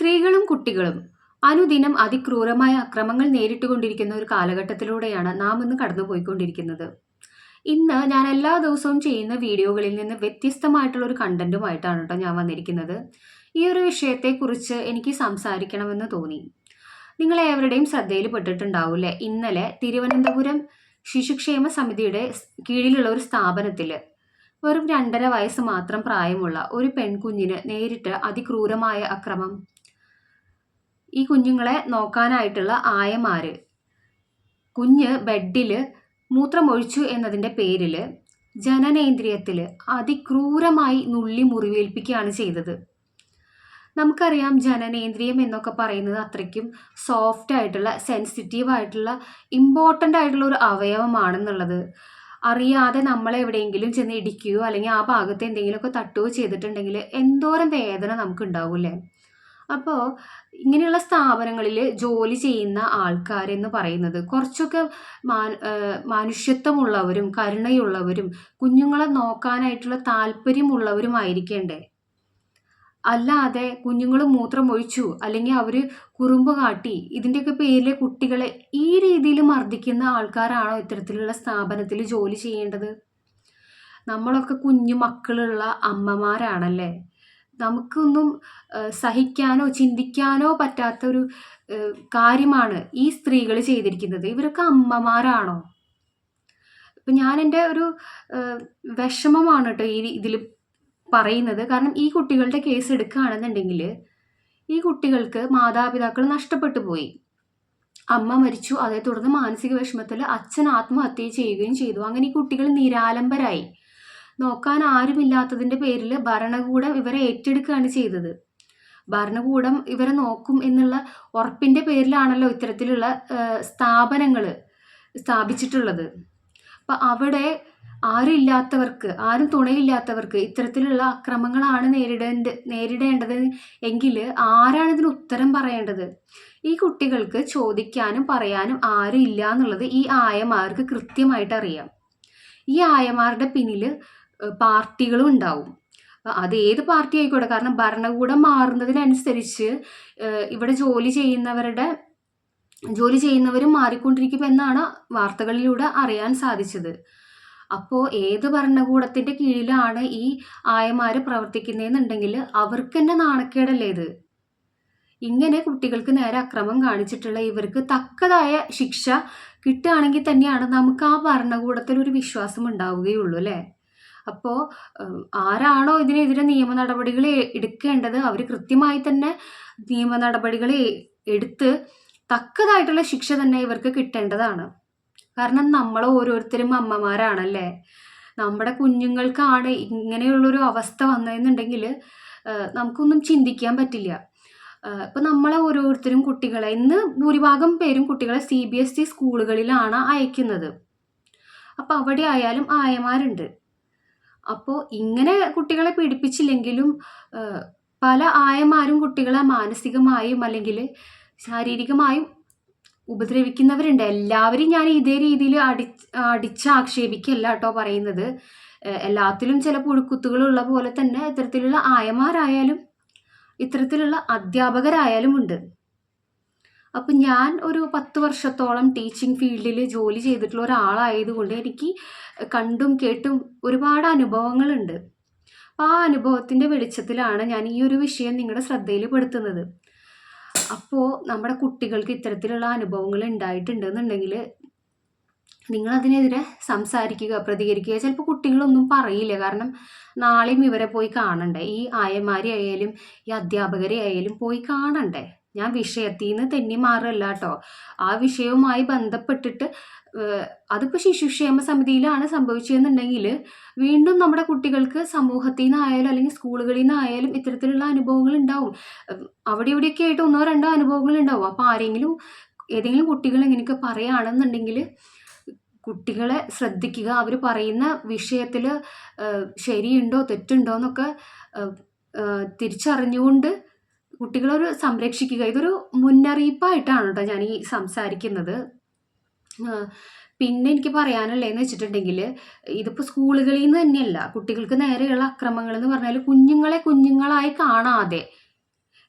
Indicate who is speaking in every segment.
Speaker 1: സ്ത്രീകളും കുട്ടികളും അനുദിനം അതിക്രൂരമായ അക്രമങ്ങൾ നേരിട്ടുകൊണ്ടിരിക്കുന്ന ഒരു കാലഘട്ടത്തിലൂടെയാണ് നാം ഇന്ന് കടന്നുപോയിക്കൊണ്ടിരിക്കുന്നത്. ഇന്ന് ഞാൻ എല്ലാ ദിവസവും ചെയ്യുന്ന വീഡിയോകളിൽ നിന്ന് വ്യത്യസ്തമായിട്ടുള്ള ഒരു കണ്ടന്റുമായിട്ടാണ് കേട്ടോ ഞാൻ വന്നിരിക്കുന്നത്. ഈ ഒരു വിഷയത്തെക്കുറിച്ച് എനിക്ക് സംസാരിക്കണമെന്ന് തോന്നി. നിങ്ങൾ ഏവരുടെയും ശ്രദ്ധയിൽ പെട്ടിട്ടുണ്ടാവില്ലേ? ഇന്നലെ തിരുവനന്തപുരം ശിശുക്ഷേമ സമിതിയുടെ കീഴിലുള്ള ഒരു സ്ഥാപനത്തിൽ വെറും രണ്ടര വയസ്സ് മാത്രം പ്രായമുള്ള ഒരു പെൺകുഞ്ഞിന് നേരിട്ട് അതിക്രൂരമായ അക്രമം ഈ കുഞ്ഞുങ്ങളെ നോക്കാനായിട്ടുള്ള ആയമാർ കുഞ്ഞ് ബെഡിൽ മൂത്രമൊഴിച്ചു എന്നതിന്റെ പേരിൽ ജനനേന്ദ്രിയത്തിൽ അതിക്രൂരമായി നുള്ളി മുറിവേൽപ്പിക്കുകയാണ് ചെയ്തത്. നമുക്കറിയാം ജനനേന്ദ്രിയം എന്നൊക്കെ പറയുന്നത് അത്രയ്ക്കും സോഫ്റ്റ് ആയിട്ടുള്ള സെൻസിറ്റീവ് ആയിട്ടുള്ള ഇമ്പോർട്ടന്റ് ആയിട്ടുള്ള ഒരു അവയവമാണെന്നുള്ളത്. അറിയാതെ നമ്മൾ എവിടെയെങ്കിലും ചെന്ന് ഇടിക്കുകയോ അല്ലെങ്കിൽ ആ ഭാഗത്ത് എന്തെങ്കിലുമൊക്കെ തട്ടുകയോ ചെയ്തിട്ടുണ്ടെങ്കിൽ എന്തോരം വേദന നമുക്ക് ഉണ്ടാവില്ലേ അപ്പോൾ ഇങ്ങനെയുള്ള സ്ഥാപനങ്ങളിൽ ജോലി ചെയ്യുന്ന ആൾക്കാരെന്ന് പറയുന്നത് കുറച്ചൊക്കെ മാനുഷ്യത്വമുള്ളവരും കരുണയുള്ളവരും കുഞ്ഞുങ്ങളെ നോക്കാനായിട്ടുള്ള താല്പര്യമുള്ളവരുമായിരിക്കേണ്ടേ? അല്ലാതെ കുഞ്ഞുങ്ങൾ മൂത്രം ഒഴിച്ചു അല്ലെങ്കിൽ അവർ കുറുമ്പ് കാട്ടി ഇതിന്റെയൊക്കെ പേരിലെ കുട്ടികളെ ഈ രീതിയിൽ മർദ്ദിക്കുന്ന ആൾക്കാരാണോ ഇത്തരത്തിലുള്ള സ്ഥാപനത്തിൽ ജോലി ചെയ്യേണ്ടത്? നമ്മളൊക്കെ കുഞ്ഞു മക്കളുള്ള അമ്മമാരാണല്ലേ? നമുക്കൊന്നും സഹിക്കാനോ ചിന്തിക്കാനോ പറ്റാത്ത ഒരു കാര്യമാണ് ഈ സ്ത്രീകൾ ചെയ്തിരിക്കുന്നത്. ഇവരൊക്കെ അമ്മമാരാണോ? ഇപ്പം ഞാൻ എന്റെ ഒരു വിഷമമാണ് കേട്ടോ ഈ ഇതിൽ പറയുന്നത്. കാരണം ഈ കുട്ടികളുടെ കേസ് എടുക്കുകയാണെന്നുണ്ടെങ്കിൽ ഈ കുട്ടികൾക്ക് മാതാപിതാക്കൾ നഷ്ടപ്പെട്ടു പോയി. അമ്മ മരിച്ചു. അതേ തുടർന്ന് മാനസിക വിഷമത്തിൽ അച്ഛൻ ആത്മഹത്യ ചെയ്യുകയും ചെയ്തു. അങ്ങനെ ഈ കുട്ടികൾ നിരാലംബരായി. നോക്കാൻ ആരുമില്ലാത്തതിന്റെ പേരിൽ ഭരണകൂടം ഇവരെ ഏറ്റെടുക്കുകയാണ് ചെയ്തത്. ഭരണകൂടം ഇവരെ നോക്കും എന്നുള്ള ഉറപ്പിന്റെ പേരിലാണല്ലോ ഇത്തരത്തിലുള്ള സ്ഥാപനങ്ങൾ സ്ഥാപിച്ചിട്ടുള്ളത്. അപ്പം അവിടെ ആരും ഇല്ലാത്തവർക്ക് ആരും തുണയില്ലാത്തവർക്ക് ഇത്തരത്തിലുള്ള അക്രമങ്ങളാണ് നേരിടേണ്ട നേരിടേണ്ടത് എങ്കിൽ ആരാണ് ഇതിന് ഉത്തരം പറയേണ്ടത്? ഈ കുട്ടികൾക്ക് ചോദിക്കാനും പറയാനും ആരും ഇല്ല എന്നുള്ളത് ഈ ആയമാർക്ക് കൃത്യമായിട്ട് അറിയാം. ഈ ആയമാരുടെ പിന്നിൽ പാർട്ടികളും ഉണ്ടാവും. അത് ഏത് പാർട്ടി ആയിക്കോട്ടെ കാരണം ഭരണകൂടം മാറുന്നതിനനുസരിച്ച് ഇവിടെ ജോലി ചെയ്യുന്നവരുടെ ജോലി ചെയ്യുന്നവരും മാറിക്കൊണ്ടിരിക്കും എന്നാണ് വാർത്തകളിലൂടെ അറിയാൻ സാധിച്ചത്. അപ്പോൾ ഏത് ഭരണകൂടത്തിന്റെ കീഴിലാണ് ഈ ആയമാർ പ്രവർത്തിക്കുന്നതെന്നുണ്ടെങ്കിൽ അവർക്ക് തന്നെ നാണക്കേടല്ലേ ഇത്? ഇങ്ങനെ കുട്ടികൾക്ക് നേരെ അക്രമം കാണിച്ചിട്ടുള്ള ഇവർക്ക് തക്കതായ ശിക്ഷ കിട്ടുകയാണെങ്കിൽ തന്നെയാണ് നമുക്ക് ആ ഭരണകൂടത്തിൽ ഒരു വിശ്വാസം ഉണ്ടാവുകയുള്ളൂ അല്ലേ? അപ്പോൾ ആരാണോ ഇതിനെതിരെ നിയമ നടപടികൾ എടുക്കേണ്ടത് അവർ കൃത്യമായി തന്നെ നിയമ നടപടികൾ എടുത്ത് തക്കതായിട്ടുള്ള ശിക്ഷ തന്നെ ഇവർക്ക് കിട്ടേണ്ടതാണ്. കാരണം നമ്മൾ ഓരോരുത്തരും അമ്മമാരാണല്ലേ? നമ്മുടെ കുഞ്ഞുങ്ങൾക്കാണ് ഇങ്ങനെയുള്ളൊരു അവസ്ഥ വന്നതെന്നുണ്ടെങ്കിൽ നമുക്കൊന്നും ചിന്തിക്കാൻ പറ്റില്ല. ഇപ്പം നമ്മളെ ഓരോരുത്തരും കുട്ടികളെ ഇന്ന് ഭൂരിഭാഗം പേരും കുട്ടികളെ സി ബി എസ് ഇ സ്കൂളുകളിലാണ് അയക്കുന്നത്. അപ്പോൾ അവിടെ ആയാലും ആയമാരുണ്ട്. അപ്പോൾ ഇങ്ങനെ കുട്ടികളെ പീഡിപ്പിച്ചില്ലെങ്കിലും പല ആയമാരും കുട്ടികളെ മാനസികമായും അല്ലെങ്കിൽ ശാരീരികമായും ഉപദ്രവിക്കുന്നവരുണ്ട്. എല്ലാവരും ഞാൻ ഇതേ രീതിയിൽ അടി അടിച്ച് ആക്ഷേപിക്കല്ല കേട്ടോ പറയുന്നത്. എല്ലാത്തിലും ചില പുഴുക്കുത്തുകളുള്ള പോലെ തന്നെ ഇത്തരത്തിലുള്ള ആയമാരായാലും ഇത്തരത്തിലുള്ള അധ്യാപകരായാലും ഉണ്ട്. അപ്പം ഞാൻ ഒരു പത്ത് വർഷത്തോളം ടീച്ചിങ് ഫീൽഡിൽ ജോലി ചെയ്തിട്ടുള്ള ഒരാളായതുകൊണ്ട് എനിക്ക് കണ്ടും കേട്ടും ഒരുപാട് അനുഭവങ്ങളുണ്ട്. അപ്പോൾ ആ അനുഭവത്തിന്റെ വെളിച്ചത്തിലാണ് ഞാൻ ഈ ഒരു വിഷയം നിങ്ങളുടെ ശ്രദ്ധയിൽ പെടുത്തുന്നത് അപ്പോൾ നമ്മുടെ കുട്ടികൾക്ക് ഇത്തരത്തിലുള്ള അനുഭവങ്ങൾ ഉണ്ടായിട്ടുണ്ടെന്നുണ്ടെങ്കിൽ നിങ്ങളതിനെതിരെ സംസാരിക്കുക പ്രതികരിക്കുക. ചിലപ്പോൾ കുട്ടികളൊന്നും പറയില്ല. കാരണം നാളെയും ഇവരെ പോയി കാണണ്ടേ? ഈ ആയമാരെ ആയാലും ഈ അധ്യാപകരെ ആയാലും പോയി കാണണ്ടേ? ഞാൻ വിഷയത്തിൽ നിന്ന് തെന്നി മാറല്ല കേട്ടോ ആ വിഷയവുമായി ബന്ധപ്പെട്ടിട്ട് അതിപ്പോൾ ശിശുക്ഷേമ സമിതിയിലാണ് സംഭവിച്ചതെന്നുണ്ടെങ്കിൽ വീണ്ടും നമ്മുടെ കുട്ടികൾക്ക് സമൂഹത്തിൽ നിന്നായാലും അല്ലെങ്കിൽ സ്കൂളുകളിൽ നിന്നായാലും ഇത്തരത്തിലുള്ള അനുഭവങ്ങൾ ഉണ്ടാവും. അവിടെ ഇവിടെയൊക്കെ ആയിട്ട് ഒന്നോ രണ്ടോ അനുഭവങ്ങൾ ഉണ്ടാവും. അപ്പോൾ ആരെങ്കിലും ഏതെങ്കിലും കുട്ടികൾ ഇങ്ങനെയൊക്കെ പറയുകയാണെന്നുണ്ടെങ്കിൽ കുട്ടികളെ ശ്രദ്ധിക്കുക. അവർ പറയുന്ന വിഷയത്തിൽ ശരിയുണ്ടോ തെറ്റുണ്ടോ എന്നൊക്കെ തിരിച്ചറിഞ്ഞുകൊണ്ട് കുട്ടികളൊരു സംരക്ഷിക്കുക. ഇതൊരു മുന്നറിയിപ്പായിട്ടാണ് കേട്ടോ ഞാൻ ഈ സംസാരിക്കുന്നത്. പിന്നെ എനിക്ക് പറയാനുള്ളതെന്ന് വെച്ചിട്ടുണ്ടെങ്കിൽ ഇതിപ്പോൾ സ്കൂളുകളിൽ നിന്ന് തന്നെയല്ല കുട്ടികൾക്ക് നേരെയുള്ള അക്രമങ്ങൾ എന്ന് പറഞ്ഞാൽ കുഞ്ഞുങ്ങളെ കുഞ്ഞുങ്ങളായി കാണാതെ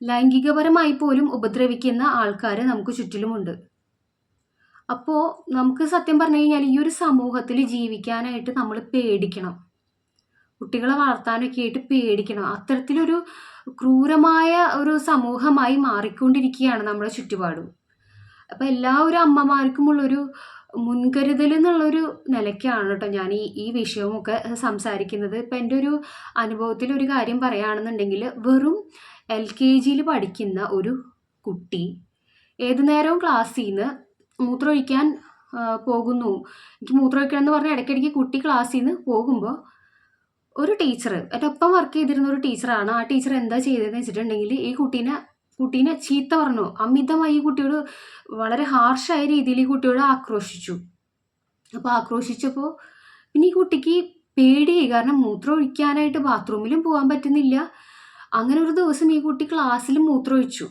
Speaker 1: ലൈംഗികപരമായി പോലും ഉപദ്രവിക്കുന്ന ആൾക്കാർ നമുക്ക് ചുറ്റിലുമുണ്ട്. അപ്പോൾ നമുക്ക് സത്യം പറഞ്ഞു കഴിഞ്ഞാൽ ഈ ഒരു സമൂഹത്തിൽ ജീവിക്കാനായിട്ട് നമ്മൾ പേടിക്കണം. കുട്ടികളെ വളർത്താനൊക്കെ ആയിട്ട് പേടിക്കണം. അത്തരത്തിലൊരു ക്രൂരമായ ഒരു സമൂഹമായി മാറിക്കൊണ്ടിരിക്കുകയാണ് നമ്മുടെ ചുറ്റുപാടും. അപ്പം എല്ലാ ഒരു അമ്മമാർക്കുമുള്ളൊരു മുൻകരുതൽ എന്നുള്ളൊരു നിലയ്ക്കാണ് കേട്ടോ ഞാൻ ഈ ഈ വിഷയവുമൊക്കെ സംസാരിക്കുന്നത്. ഇപ്പം എന്റെ ഒരു അനുഭവത്തിൽ ഒരു കാര്യം പറയുകയാണെന്നുണ്ടെങ്കിൽ വെറും എൽ കെ ജിയിൽ പഠിക്കുന്ന ഒരു കുട്ടി ഏതു നേരവും ക്ലാസ്സിൽ നിന്ന് മൂത്രമൊഴിക്കാൻ പോകുന്നു. എനിക്ക് മൂത്രമൊഴിക്കണം എന്ന് പറഞ്ഞാൽ ഇടയ്ക്കിടയ്ക്ക് കുട്ടി ക്ലാസ്സിൽ നിന്ന് പോകുമ്പോൾ ഒരു ടീച്ചർ എന്റെ ഒപ്പം വർക്ക് ചെയ്തിരുന്ന ഒരു ടീച്ചറാണ്. ആ ടീച്ചർ എന്താ ചെയ്തതെന്ന് വെച്ചിട്ടുണ്ടെങ്കിൽ ഈ കുട്ടീനെ കുട്ടീനെ ചീത്ത പറഞ്ഞു. അമിതമായി ഈ കുട്ടിയോട് വളരെ ഹാർഷായ രീതിയിൽ ഈ കുട്ടിയോട് ആക്രോശിച്ചു. അപ്പോൾ ആക്രോശിച്ചപ്പോൾ പിന്നെ ഈ കുട്ടിക്ക് പേടിയായി. കാരണം മൂത്രം ഒഴിക്കാനായിട്ട് ബാത്റൂമിലും പോകാൻ പറ്റുന്നില്ല. അങ്ങനെ ഒരു ദിവസം ഈ കുട്ടി ക്ലാസ്സിൽ മൂത്രമൊഴിച്ചു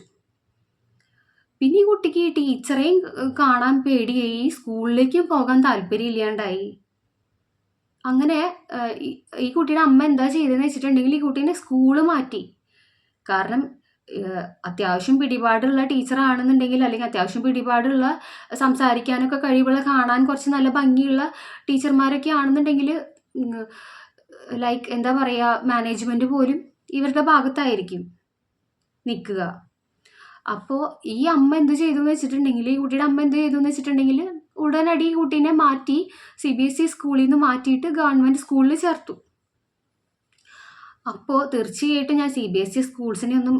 Speaker 1: പിന്നെ ഈ കുട്ടിക്ക് ടീച്ചറെയും കാണാൻ പേടിയായി. സ്കൂളിലേക്കും പോകാൻ താല്പര്യമില്ലാണ്ടായി. അങ്ങനെ ഈ കുട്ടിയുടെ അമ്മ എന്താ ചെയ്തതെന്ന് വെച്ചിട്ടുണ്ടെങ്കിൽ ഈ കുട്ടീനെ സ്കൂൾ മാറ്റി. കാരണം അത്യാവശ്യം പിടിപാടുള്ള ടീച്ചറാണെന്നുണ്ടെങ്കിൽ അല്ലെങ്കിൽ അത്യാവശ്യം പിടിപാടുള്ള സംസാരിക്കാനൊക്കെ കഴിവുള്ള കാണാൻ കുറച്ച് നല്ല ഭംഗിയുള്ള ടീച്ചർമാരൊക്കെ ആണെന്നുണ്ടെങ്കിൽ ലൈക്ക് എന്താ പറയുക മാനേജ്മെന്റ് പോലും ഇവരുടെ ഭാഗത്തായിരിക്കും നിൽക്കുക. അപ്പോൾ ഈ അമ്മ എന്ത് ചെയ്തു എന്ന് വെച്ചിട്ടുണ്ടെങ്കിൽ ഈ കുട്ടിയുടെ അമ്മ എന്ത് ചെയ്തു എന്ന് വെച്ചിട്ടുണ്ടെങ്കിൽ ഉടനടി ഈ കുട്ടീനെ മാറ്റി സി ബി എസ് ഇ സ്കൂളിൽ നിന്ന് മാറ്റിയിട്ട് ഗവൺമെന്റ് സ്കൂളിൽ ചേർത്തു. അപ്പോൾ തീർച്ചയായിട്ടും ഞാൻ സി ബി എസ് ഇ സ്കൂൾസിനെ ഒന്നും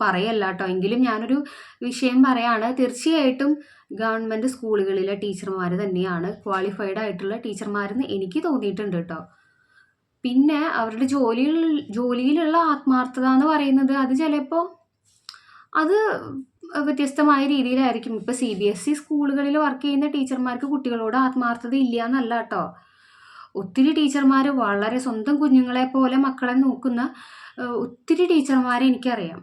Speaker 1: പറയല്ല കേട്ടോ. എങ്കിലും ഞാനൊരു വിഷയം പറയാണ്. തീർച്ചയായിട്ടും ഗവൺമെന്റ് സ്കൂളുകളിലെ ടീച്ചർമാർ തന്നെയാണ് ക്വാളിഫൈഡ് ആയിട്ടുള്ള ടീച്ചർമാരെന്ന് എനിക്ക് തോന്നിയിട്ടുണ്ട് കേട്ടോ. പിന്നെ അവരുടെ ജോലിയിൽ ജോലിയിലുള്ള ആത്മാർത്ഥത എന്ന് പറയുന്നത് അത് ചിലപ്പോൾ അത് വ്യത്യസ്തമായ രീതിയിലായിരിക്കും. ഇപ്പോൾ സി ബി എസ് ഇ സ്കൂളുകളിൽ വർക്ക് ചെയ്യുന്ന ടീച്ചർമാർക്ക് കുട്ടികളോട് ആത്മാർത്ഥത ഇല്ല എന്നല്ല കേട്ടോ ഒത്തിരി ടീച്ചർമാർ വളരെ സ്വന്തം കുഞ്ഞുങ്ങളെ പോലെ മക്കളെ നോക്കുന്ന ഒത്തിരി ടീച്ചർമാരെ എനിക്കറിയാം.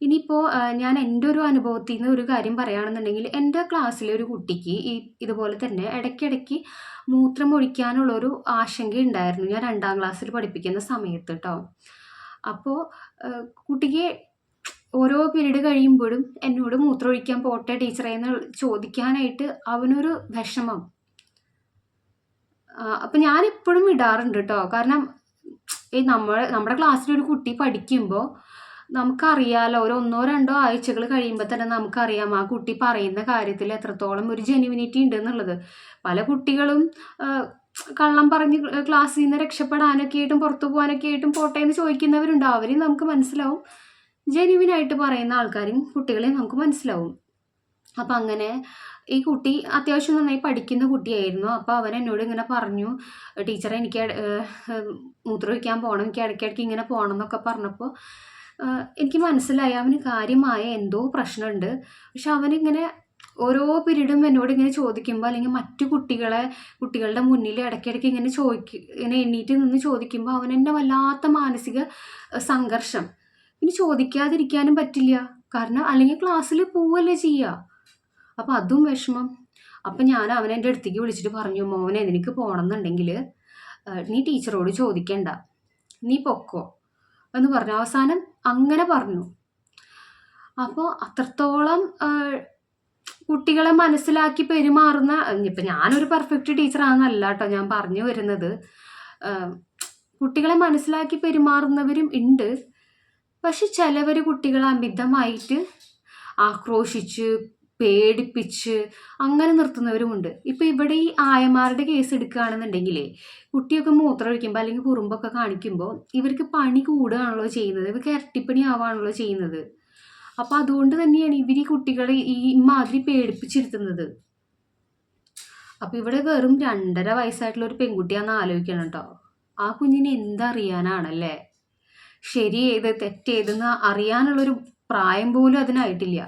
Speaker 1: ഇനിയിപ്പോൾ ഞാൻ എന്റെ ഒരു അനുഭവത്തിൽ നിന്ന് ഒരു കാര്യം പറയുകയാണെന്നുണ്ടെങ്കിൽ എന്റെ ക്ലാസ്സിലെ ഒരു കുട്ടിക്ക് ഈ ഇതുപോലെ തന്നെ ഇടയ്ക്കിടയ്ക്ക് മൂത്രം ഒഴിക്കാനുള്ളൊരു ആശങ്ക ഉണ്ടായിരുന്നു ഞാൻ രണ്ടാം ക്ലാസ്സിൽ പഠിപ്പിക്കുന്ന സമയത്ത് കേട്ടോ അപ്പോൾ കുട്ടിക്ക് ഓരോ പീരീഡ് കഴിയുമ്പോഴും എന്നോട് മൂത്രം ഒഴിക്കാൻ പോട്ടെ ടീച്ചറെ എന്ന് ചോദിക്കാനായിട്ട് അവനൊരു വിഷമം. അപ്പം ഞാൻ എപ്പോഴും ഇടാറുണ്ട് കേട്ടോ കാരണം ഈ നമ്മൾ നമ്മുടെ ക്ലാസ്സിൽ ഒരു കുട്ടി പഠിക്കുമ്പോൾ നമുക്കറിയാലോ ഒരു ഒന്നോ രണ്ടോ ആഴ്ചകൾ കഴിയുമ്പോൾ തന്നെ നമുക്കറിയാം ആ കുട്ടി പറയുന്ന കാര്യത്തിൽ എത്രത്തോളം ഒരു ജെനുവിനിറ്റി ഉണ്ട് എന്നുള്ളത്. പല കുട്ടികളും കള്ളം പറഞ്ഞ് ക്ലാസ്സിൽ നിന്ന് രക്ഷപ്പെടാനൊക്കെ ആയിട്ടും പുറത്തു പോകാനൊക്കെ ആയിട്ടും പോട്ടെ എന്ന് ചോദിക്കുന്നവരുണ്ട്. അവരെയും നമുക്ക് മനസ്സിലാവും. ജെനുവിനായിട്ട് പറയുന്ന ആൾക്കാരും കുട്ടികളെ നമുക്ക് മനസ്സിലാവും. അപ്പം അങ്ങനെ ഈ കുട്ടി അത്യാവശ്യം നന്നായി പഠിക്കുന്ന കുട്ടിയായിരുന്നു. അപ്പോൾ അവൻ എന്നോട് ഇങ്ങനെ പറഞ്ഞു ടീച്ചറെ എനിക്ക് മൂത്രമൊഴിക്കാൻ പോകണം എനിക്ക് ഇടയ്ക്കിടയ്ക്ക് ഇങ്ങനെ പോകണം എന്നൊക്കെ പറഞ്ഞപ്പോൾ എനിക്ക് മനസ്സിലായി അവന് കാര്യമായ എന്തോ പ്രശ്നമുണ്ട്. പക്ഷെ അവനിങ്ങനെ ഓരോ പീരീഡും എന്നോട് ഇങ്ങനെ ചോദിക്കുമ്പോൾ അല്ലെങ്കിൽ മറ്റു കുട്ടികളെ കുട്ടികളുടെ മുന്നിൽ ഇടയ്ക്കിടയ്ക്ക് ഇങ്ങനെ ചോദിക്കും ഇങ്ങനെ എണ്ണീറ്റ് നിന്ന് ചോദിക്കുമ്പോൾ അവൻ എന്നെ വല്ലാത്ത മാനസിക സംഘർഷം പിന്നെ ചോദിക്കാതിരിക്കാനും പറ്റില്ല. കാരണം അല്ലെങ്കിൽ ക്ലാസ്സിൽ പോവല്ലേ ചെയ്യുക അപ്പം അതും വിഷമം. അപ്പം ഞാൻ അവനെ എന്റെ അടുത്തേക്ക് വിളിച്ചിട്ട് പറഞ്ഞു മോനെ നിനക്ക് പോകണമെന്നുണ്ടെങ്കിൽ നീ ടീച്ചറോട് ചോദിക്കണ്ട. നീ പൊക്കോ. എന്ന് പറഞ്ഞു. അവസാനം അങ്ങനെ പറഞ്ഞു. അപ്പോൾ അത്രത്തോളം കുട്ടികളെ മനസ്സിലാക്കി പെരുമാറുന്ന ഇപ്പം ഞാനൊരു പെർഫെക്റ്റ് ടീച്ചറാണെന്നല്ല കേട്ടോ ഞാൻ പറഞ്ഞു വരുന്നത്. കുട്ടികളെ മനസ്സിലാക്കി പെരുമാറുന്നവരും ഉണ്ട്. പക്ഷെ ചിലവർ കുട്ടികളെ അമിതമായിട്ട് ആക്രോശിച്ച് പേടിപ്പിച്ച് അങ്ങനെ നിർത്തുന്നവരുമുണ്ട്. ഇപ്പോൾ ഇവിടെ ഈ ആയമാരുടെ കേസ് എടുക്കുകയാണെന്നുണ്ടെങ്കിലേ കുട്ടിയൊക്കെ മൂത്രം ഒഴിക്കുമ്പോൾ അല്ലെങ്കിൽ കുറുമ്പൊക്കെ കാണിക്കുമ്പോൾ ഇവർക്ക് പണി കൂടുകയാണല്ലോ ചെയ്യുന്നത്. ഇവർക്ക് ഇരട്ടിപ്പണി ആവുകയാണല്ലോ ചെയ്യുന്നത്. അപ്പോൾ അതുകൊണ്ട് തന്നെയാണ് ഇവർ ഈ കുട്ടികളെ ഈ മാതിരി പേടിപ്പിച്ചിരുത്തുന്നത്. അപ്പോൾ ഇവിടെ വെറും രണ്ടര വയസ്സായിട്ടുള്ള ഒരു പെൺകുട്ടിയാണെന്ന് ആലോചിക്കണം കേട്ടോ. ആ കുഞ്ഞിന് എന്തറിയാനാണല്ലേ? ശരി ഏത് തെറ്റേതെന്ന് അറിയാനുള്ളൊരു പ്രായം പോലും അതിനായിട്ടില്ല.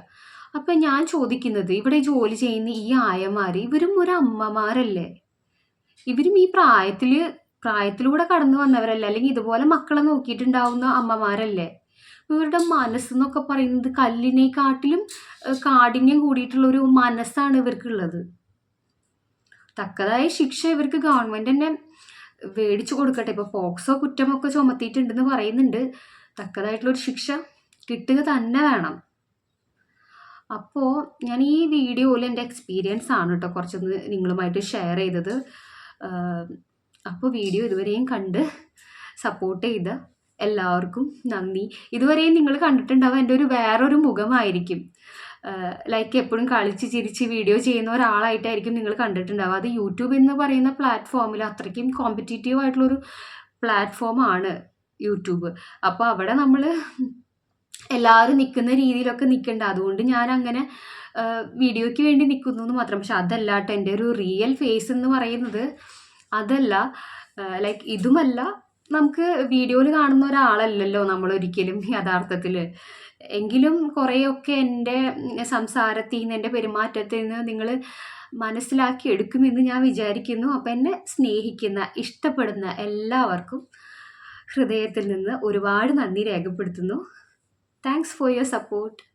Speaker 1: അപ്പം ഞാൻ ചോദിക്കുന്നത് ഇവിടെ ജോലി ചെയ്യുന്ന ഈ ആയമാർ ഇവരും ഒരു അമ്മമാരല്ലേ? ഇവരും ഈ പ്രായത്തിൽ പ്രായത്തിലൂടെ കടന്നു വന്നവരല്ലേ? അല്ലെങ്കിൽ ഇതുപോലെ മക്കളെ നോക്കിയിട്ടുണ്ടാവുന്ന അമ്മമാരല്ലേ? ഇവരുടെ മനസ്സെന്നൊക്കെ പറയുന്നത് കല്ലിനെക്കാട്ടിലും കാട്ടിലും കാഠിന്യം കൂടിയിട്ടുള്ള ഒരു മനസ്സാണ് ഇവർക്കുള്ളത്. തക്കതായ ശിക്ഷ ഇവർക്ക് ഗവൺമെന്റ് തന്നെ മേടിച്ചു കൊടുക്കട്ടെ. ഇപ്പോൾ പോക്സോ കുറ്റമൊക്കെ ചുമത്തിയിട്ടുണ്ടെന്ന് പറയുന്നുണ്ട്. തക്കതായിട്ടുള്ളൊരു ശിക്ഷ കിട്ടുക തന്നെ വേണം. അപ്പോൾ ഞാൻ ഈ വീഡിയോയിൽ എന്റെ എക്സ്പീരിയൻസ് ആണ് കേട്ടോ കുറച്ചൊന്ന് നിങ്ങളുമായിട്ട് ഷെയർ ചെയ്തത്. അപ്പോൾ വീഡിയോ ഇതുവരെയും കണ്ട് സപ്പോർട്ട് ചെയ്ത എല്ലാവർക്കും നന്ദി. ഇതുവരെയും നിങ്ങൾ കണ്ടിട്ടുണ്ടാവും എന്റെ ഒരു വേറൊരു മുഖമായിരിക്കും. ലൈക്ക് എപ്പോഴും കളിച്ച് ചിരിച്ച് വീഡിയോ ചെയ്യുന്ന ഒരാളായിട്ടായിരിക്കും നിങ്ങൾ കണ്ടിട്ടുണ്ടാവുക. അത് യൂട്യൂബ് എന്ന് പറയുന്ന പ്ലാറ്റ്ഫോമിൽ അത്രയ്ക്കും കോമ്പറ്റീറ്റീവ് ആയിട്ടുള്ളൊരു പ്ലാറ്റ്ഫോമാണ് യൂട്യൂബ് അപ്പോൾ അവിടെ നമ്മൾ എല്ലാവരും നിൽക്കുന്ന രീതിയിലൊക്കെ നിൽക്കേണ്ട അതുകൊണ്ട് ഞാൻ അങ്ങനെ വീഡിയോയ്ക്ക് വേണ്ടി നിൽക്കുന്നു എന്ന് മാത്രം. പക്ഷെ അതല്ല എന്റെ ഒരു റിയൽ ഫേസ് എന്ന് പറയുന്നത് അതല്ല. ലൈക്ക് ഇതുമല്ല നമുക്ക് വീഡിയോയിൽ കാണുന്ന ഒരാളല്ലല്ലോ നമ്മൾ ഒരിക്കലും യഥാർത്ഥത്തിൽ എങ്കിലും കുറേയൊക്കെ എന്റെ സംസാരത്തിൽ നിന്ന് എന്റെ പെരുമാറ്റത്തിൽ നിന്ന് നിങ്ങൾ മനസ്സിലാക്കി എടുക്കുമെന്ന് ഞാൻ വിചാരിക്കുന്നു. അപ്പം എന്നെ സ്നേഹിക്കുന്ന ഇഷ്ടപ്പെടുന്ന എല്ലാവർക്കും ഹൃദയത്തിൽ നിന്ന് ഒരുപാട് നന്ദി രേഖപ്പെടുത്തുന്നു. Thanks for your support